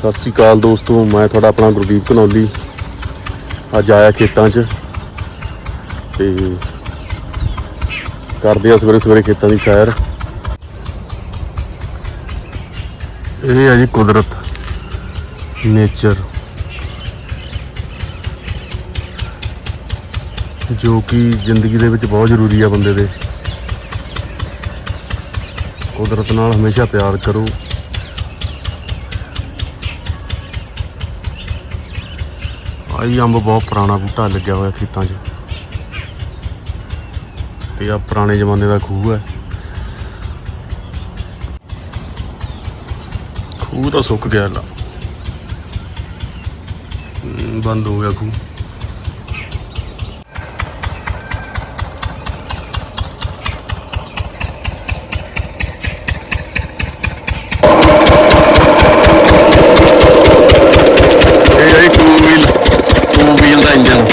ਸਤਿ ਸ਼੍ਰੀ ਅਕਾਲ ਦੋਸਤੋ, ਮੈਂ ਤੁਹਾਡਾ ਆਪਣਾ ਗੁਰਦੀਪ ਕਨੌਲੀ ਅੱਜ ਆਇਆ ਖੇਤਾਂ 'ਚ ਤੇ ਕਰਦੇ ਆ ਸਵੇਰੇ ਸਵੇਰੇ ਖੇਤਾਂ ਦੀ ਸੈਰ। ਇਹ ਹੈ ਜੀ ਕੁਦਰਤ ਨੇਚਰ ਜੋ ਕਿ ਜ਼ਿੰਦਗੀ ਦੇ ਵਿੱਚ ਬਹੁਤ ਜ਼ਰੂਰੀ ਆ ਬੰਦੇ ਦੇ। ਕੁਦਰਤ ਨਾਲ ਹਮੇਸ਼ਾ ਪਿਆਰ ਕਰੋ। ਆਈ ਅੰਬ ਬਹੁਤ ਪੁਰਾਣਾ ਬੂਟਾ ਲੱਗਿਆ ਹੋਇਆ ਖੇਤਾਂ 'ਚ। ਤੇ ਆ ਪੁਰਾਣੇ ਜ਼ਮਾਨੇ ਦਾ ਖੂਹ ਹੈ। ਖੂਹ ਤਾਂ ਸੁੱਕ ਗਿਆ ਲਾ। ਬੰਦ ਹੋ ਗਿਆ ਖੂਹ। Two wheel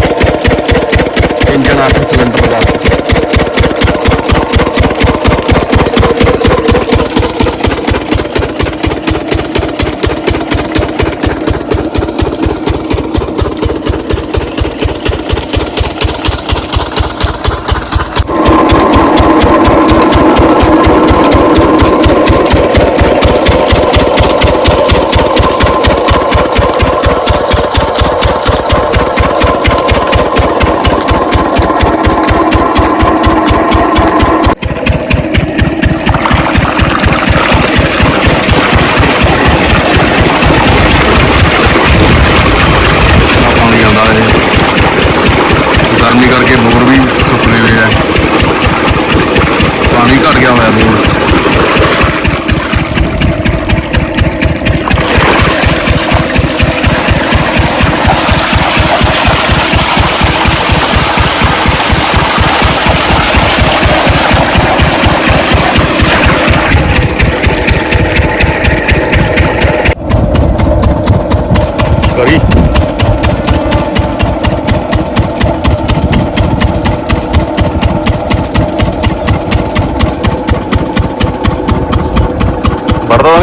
going at me.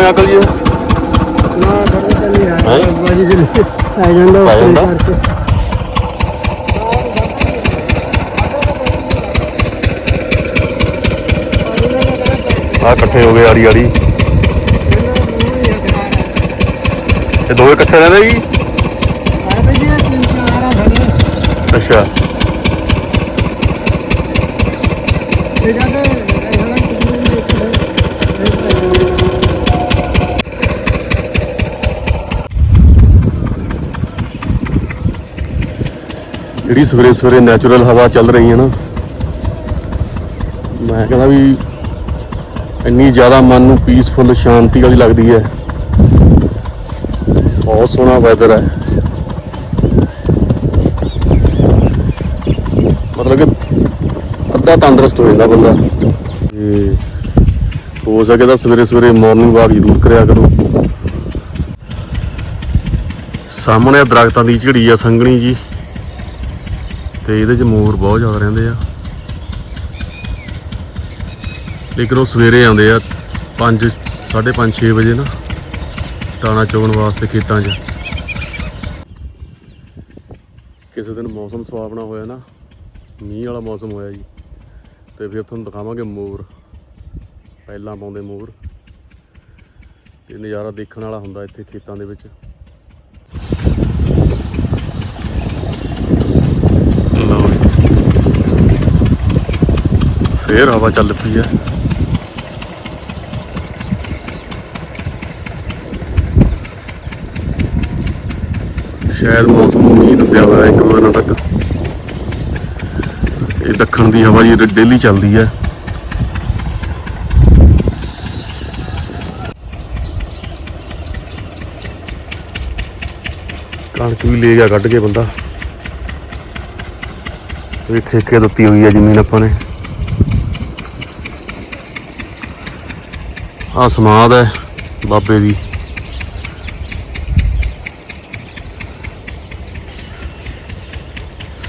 ਨਹੀਂ ਅਕਲ ਜੀ? ਨਾ ਕਰਦੇ ਤਾਂ ਨਹੀਂ ਹੈਂ? ਆ ਬਾਜੀ ਦੇ ਆ ਜਾਂਦਾ ਆ ਉਸ ਜਾਂਦਾ? ਕਰਕੇ ਆਹ ਇਕੱਠੇ ਹੋ ਗਏ ਆੜੀ ਆੜੀ ਇਹ ਦੋਵੇਂ ਇਕੱਠੇ ਰਹਿੰਦੇ ਜੀ ਆ ਤਾਂ ਜੀ ਇਹ ਤਿੰਨ ਚਾਰ ਆ ਸਾਡੇ ਅੱਛਾ ਇਹ ਜਾਂਦੇ ਇਹਨਾਂ ਨੂੰ ਕੁਝ ਨਹੀਂ ਦੇਖਦੇ ਜਿਹੜੀ ਸਵੇਰੇ ਸਵੇਰੇ ਨੈਚੁਰਲ ਹਵਾ ਚੱਲ ਰਹੀ ਹੈ ਨਾ, ਮੈਂ ਕਹਿੰਦਾ ਵੀ ਇੰਨੀ ਜ਼ਿਆਦਾ ਮਨ ਨੂੰ ਪੀਸਫੁਲ ਸ਼ਾਂਤੀ ਵਾਲੀ ਲੱਗਦੀ ਹੈ। ਬਹੁਤ ਸੋਹਣਾ ਵੈਦਰ ਹੈ। ਮਤਲਬ ਕਿ ਅੱਧਾ ਤੰਦਰੁਸਤ ਹੋ ਜਾਂਦਾ ਬੰਦਾ। ਤੇ ਹੋ ਸਕੇ ਤਾਂ ਸਵੇਰੇ ਸਵੇਰੇ ਮਾਰਨਿੰਗ ਵਾਕ ਜ਼ਰੂਰ ਕਰਿਆ ਕਰੋ। ਸਾਹਮਣੇ ਦਰਖਤਾਂ ਦੀ ਝੜੀ ਆ ਸੰਘਣੀ ਜੀ। ਤੇ ਇਹਦੇ 'ਚ ਮੋਰ ਬਹੁਤ ਜ਼ਿਆਦਾ ਰਹਿੰਦੇ ਆ। ਲੇਕਿਨ ਉਹ ਸਵੇਰੇ ਆਉਂਦੇ ਆ 5 5:30 6 ਵਜੇ ਨਾ ਦਾਣਾ ਚੋਣ ਵਾਸਤੇ ਖੇਤਾਂ 'ਚ। ਕਿਸੇ ਦਿਨ ਮੌਸਮ ਸੁਹਾਵਣਾ ਹੋਇਆ ਨਾ, ਮੀਂਹ ਵਾਲਾ ਮੌਸਮ ਹੋਇਆ ਜੀ। ਤੇ ਫਿਰ ਤੁਹਾਨੂੰ ਦਿਖਾਵਾਂਗੇ ਮੋਰ, ਪਹਿਲਾਂ ਪਾਉਂਦੇ ਮੋਰ। ਤੇ ਨਜ਼ਾਰਾ ਦੇਖਣ ਵਾਲਾ ਹੁੰਦਾ ਇੱਥੇ ਖੇਤਾਂ ਦੇ ਵਿੱਚ ਲਓ ਜੀ ਫੇਰ ਹਵਾ ਚੱਲ ਪਈ ਹੈ ਸ਼ਾਇਦ ਮੌਸਮ ਮੀਂਹ ਦੱਸਿਆ ਹੋਇਆ ਇੱਕ ਮਹੀਨਾ ਤੱਕ। ਇਹ ਦੱਖਣ ਦੀ ਹਵਾ ਜੀ ਡੇਲੀ ਚੱਲਦੀ ਹੈ ਕਣਕ ਵੀ ਲੈ ਗਿਆ, ਕੱਢ ਕੇ ਬੰਦਾ। ਇਹ ਠੇਕੇ ਦਿੱਤੀ ਹੋਈ ਹੈ ਜ਼ਮੀਨ ਆਪਾਂ ਨੇ। ਆ ਸਮਾਦ ਹੈ ਬਾਬੇ ਦੀ।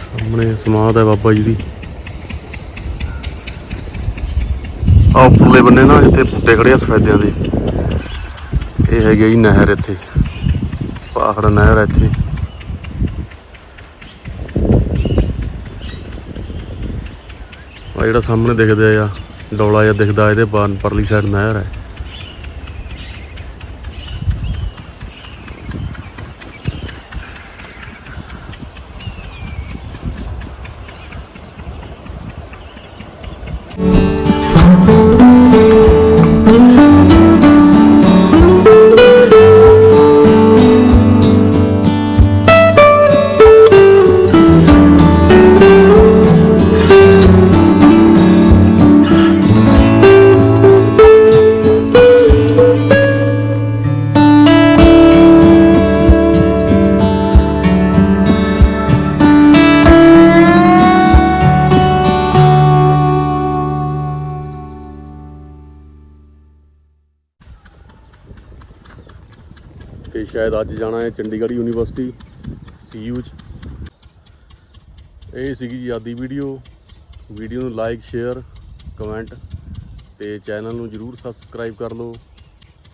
ਸਾਹਮਣੇ ਸਮਾਦ ਹੈ ਬਾਬਾ ਜੀ ਦੀ। ਆ ਉੱਪਰਲੇ ਬੰਨੇ ਨਾ ਇੱਥੇ ਬੂਟੇ ਖੜੇ ਆ ਸਫੈਦਿਆਂ ਦੇ। ਇਹ ਹੈਗੇ ਜੀ ਨਹਿਰ ਇੱਥੇ। ਪਾਖੜਾ ਨਹਿਰ ਹੈ ਇੱਥੇ। ਆ ਜਿਹੜਾ ਸਾਹਮਣੇ ਦਿਖਦਾ ਆ, ਡੋਲਾ ਜਿਹਾ ਦਿਖਦਾ, ਇਹਦੇ ਬਾਹਰ ਪਰਲੀ ਸਾਈਡ ਨਹਿਰ ਹੈ। ਤੇ ਸ਼ਾਇਦ ਅੱਜ ਜਾਣਾ ਹੈ ਚੰਡੀਗੜ੍ਹ ਯੂਨੀਵਰਸਿਟੀ, ਸੀਯੂ ਚ। ਇਹ ਸੀਗੀ ਜੀ ਆਦੀ ਵੀਡੀਓ। ਵੀਡੀਓ ਨੂੰ ਲਾਈਕ ਸ਼ੇਅਰ ਕਮੈਂਟ ਤੇ ਚੈਨਲ ਨੂੰ ਜਰੂਰ ਸਬਸਕ੍ਰਾਈਬ ਕਰ ਲਓ।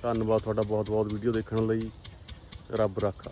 ਧੰਨਵਾਦ ਤੁਹਾਡਾ ਬਹੁਤ ਬਹੁਤ ਵੀਡੀਓ ਦੇਖਣ ਲਈ। ਰੱਬ ਰਾਖਾ।